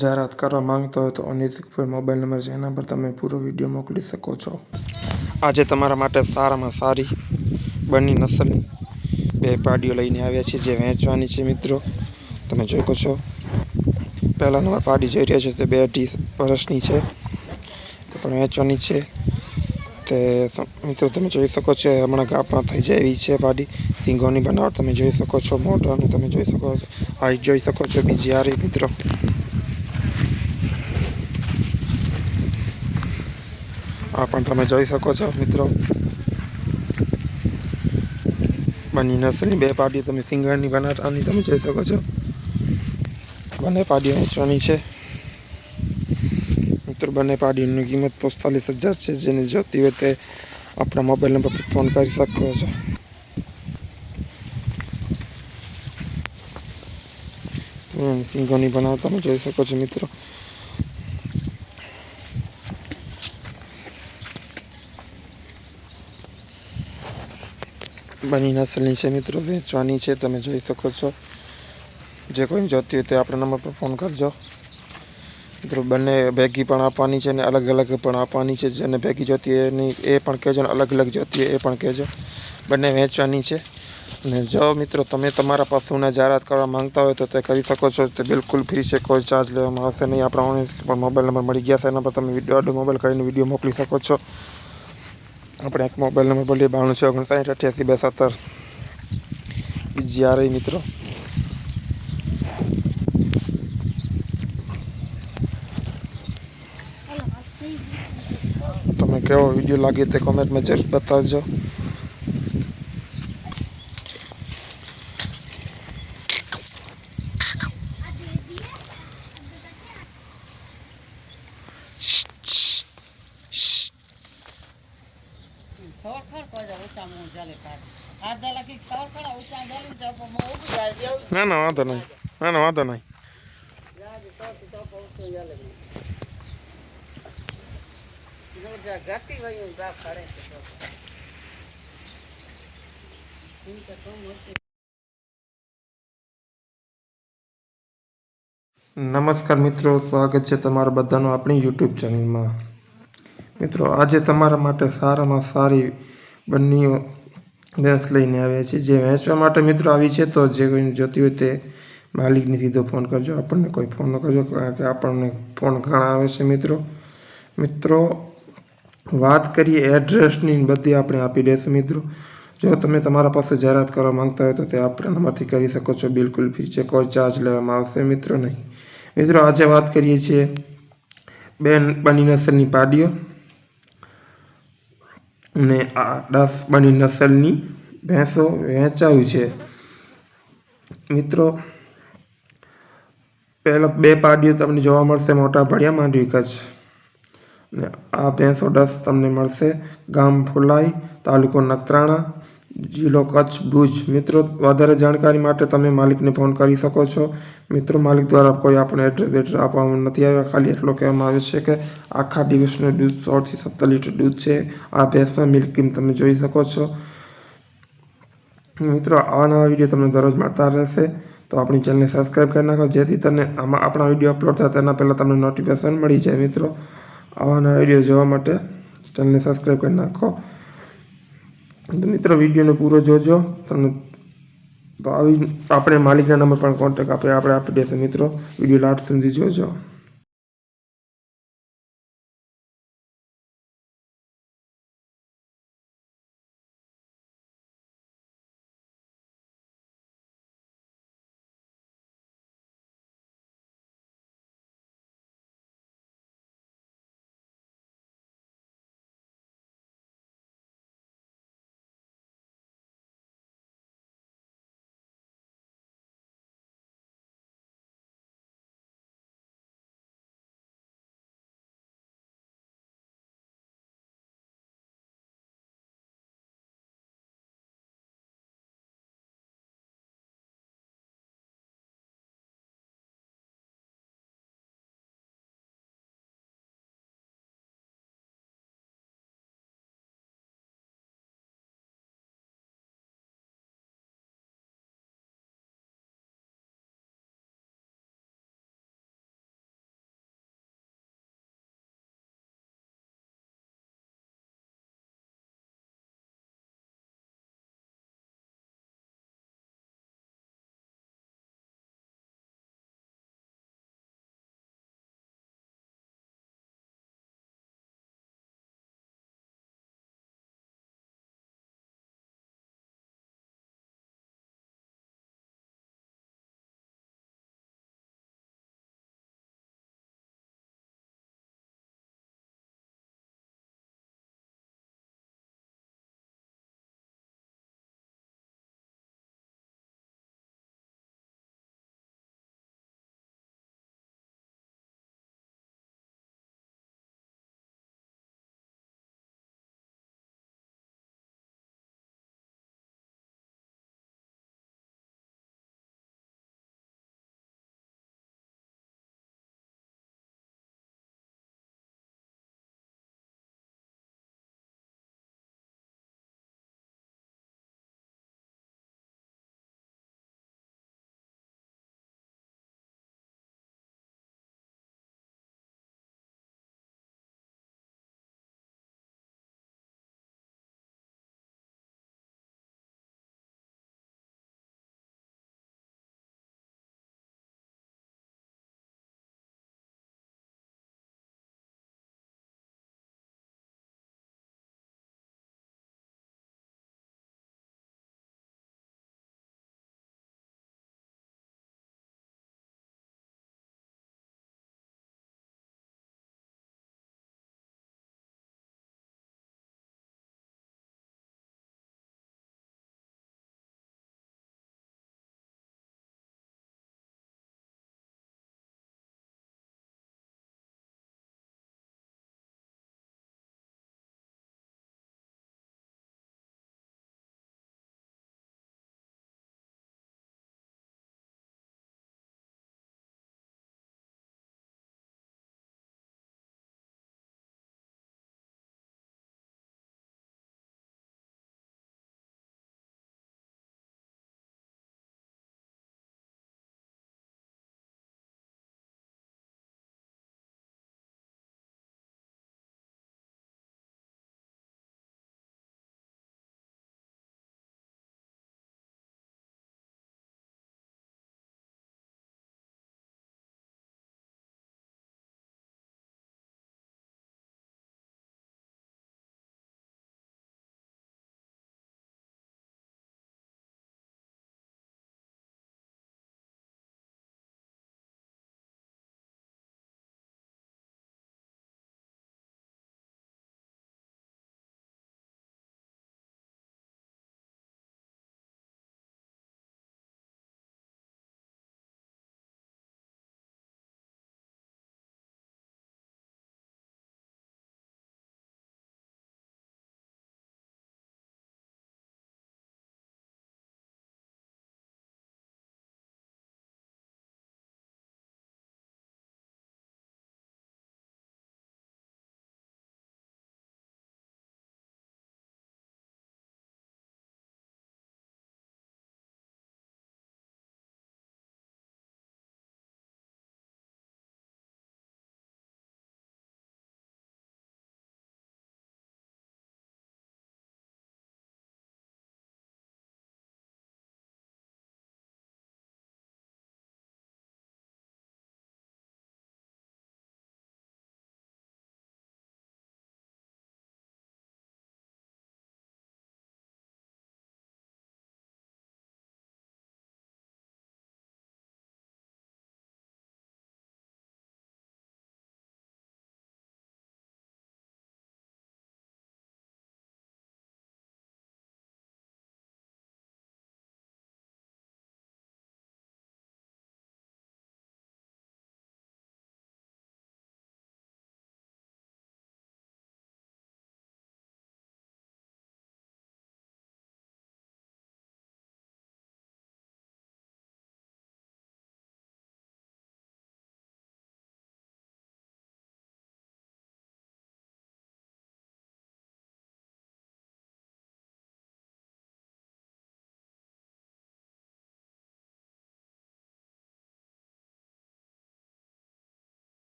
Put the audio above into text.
જાહેરાત કરવા માંગતા હોય તો અનિતિક ભાઈ મોબાઈલ નંબર છે, એના પર તમે પૂરો વીડિયો મોકલી શકો છો. આજે તમારા માટે સારામાં સારી બની નસલની બે પાડીઓ લઈને આવ્યા છે જે વેચવાની છે મિત્રો. તમે જોઈ શકો છો. પહેલા નંબર પાડી જોઈ રહ્યા છો તે બે અઢી વર્ષની છે. એ પણ વેચવાની છે. તે મિત્રો તમે જોઈ શકો છો હમણાં ગાપમાં થઈ જાય એવી છે પાડી. સિંગોની બનાવટ તમે જોઈ શકો છો, મોઢાનું તમે જોઈ શકો છો હાઈટ જોઈ શકો છો, બીજી આ મિત્રો. આ પણ તમે જોઈ શકો છો, મિત્રો. બની નસલની બે પાડીઓ તમે સિંગરની બનાવટાની તમે જોઈ શકો છો. બંને પાડીઓ વેચવાની છે. મિત્રો, બંને પાડીઓની કિંમત પિસ્તાલીસ હજાર છે, જેને જોતી હોય તે આપણા મોબાઈલ નંબર પર ફોન કરી શકો છો. સિંગોની બનાવ તમે જોઈ શકો છો, મિત્રો. બની નસલની છે મિત્રો વેચવાની છે, તમે જોઈ શકો છો. જે કોઈ જોતી હોય તે આપણા નંબર પર ફોન કરજો. મિત્રો, બંને ભેગી પણ આપવાની છે અને અલગ અલગ પણ આપવાની છે. જેને ભેગી જોતી એની, એ પણ કહેજો ને અલગ અલગ જોતી એ પણ કહેજો. બંને વેચવાની છે. અને જો મિત્રો, તમે તમારા પશુને જાહેરાત કરવા માંગતા હોય તો તે કરી શકો છો. તે બિલકુલ ફ્રી છે, કોઈ ચાર્જ લેવામાં આવશે નહીં. આપણા ઓનલાઈન પણ મોબાઈલ નંબર મળી ગયા છે, એના પર તમે વીડિયો, આડો મોબાઈલ કરીને વીડિયો મોકલી શકો છો. આપણે એક મોબાઈલ નંબર બોલીએ, બાણું છે ઓગણસાઠ અઠ્યાસી બે સત્તર. જ્યારે મિત્રો. તમે કેવો વીડિયો લાગે તે કોમેન્ટમાં જરૂર બતાવજો. ના ના વાંધો નહીં. ના ના વાંધો નહીં. નમસ્કાર મિત્રો સ્વાગત છે તમારા બધાનું આપણી યુટ્યુબ ચેનલમાં. મિત્રો આજે તમારા માટે સારામાં સારી બંનીઓ ભેંસ લઈને આવ્યા છે. જે વેચવા માટે મિત્રો આવી છે તો જે કોઈને જોતી હોય તે માલિકને સીધો ફોન કરજો. આપણને કોઈ ફોન ન કરજો કારણ કે આપણને ફોન ઘણા આવે છે મિત્રો. મિત્રો, વાત કરીએ એડ્રેસની બધી આપણે આપી દઈશું મિત્રો. જો તમે તમારા પાસે જાહેરાત કરવા માંગતા હોય તો તે આપણા નંબરથી કરી શકો છો. બિલકુલ ફ્રી છે. કોઈ ચાર્જ લેવામાં આવશે મિત્રો નહીં. મિત્રો, આજે વાત કરીએ છીએ બેન બની નસલની પાડીઓ. ને આ દસ બની નસલની ભેંસો વેચાયું છે. મિત્રો, પહેલાં બે પાડીઓ તમને જોવા મળશે, મોટા ભડિયા માંડવી કચ્છ. ને આ ભેંસો દસ તમને મળશે. ગામ ફુલાઈ, તાલુકો નખત્રાણા. જિલ્લો કચ્છ ભુજ. મિત્રો, વધારે જાણકારી માટે તમે માલિકને ફોન કરી શકો છો. મિત્રો, માલિક દ્વારા કોઈ આપણે એડ્રેસ બેડ્રેસ આપવામાં નથી આવ્યા. ખાલી એટલો કહેવામાં આવે છે કે આખા દિવસનું દૂધ સોળથી સત્તર લીટર દૂધ છે. આ ભેંસમાં મિલ્કિંગ તમે જોઈ શકો છો. મિત્રો, આવા નવા વીડિયો તમને દરરોજ મળતા રહેશે. તો આપણી ચેનલને સબસ્ક્રાઈબ કરી નાખો. જેથી તમને આમાં આપણા વીડિયો અપલોડ થાય તેના પહેલાં તમને નોટિફિકેશન મળી જાય. મિત્રો, આવા નવા વીડિયો જોવા માટે ચેનલને સબસ્ક્રાઈબ કરી નાખો. તો મિત્રો, વિડીયોને પૂરો જોજો. તમને તો આવી આપણે માલિકના નંબર પણ કોન્ટેક્ટ આપણે આપણે આપી દેશે મિત્રો. વીડિયો લાસ્ટ સુધી જોજો.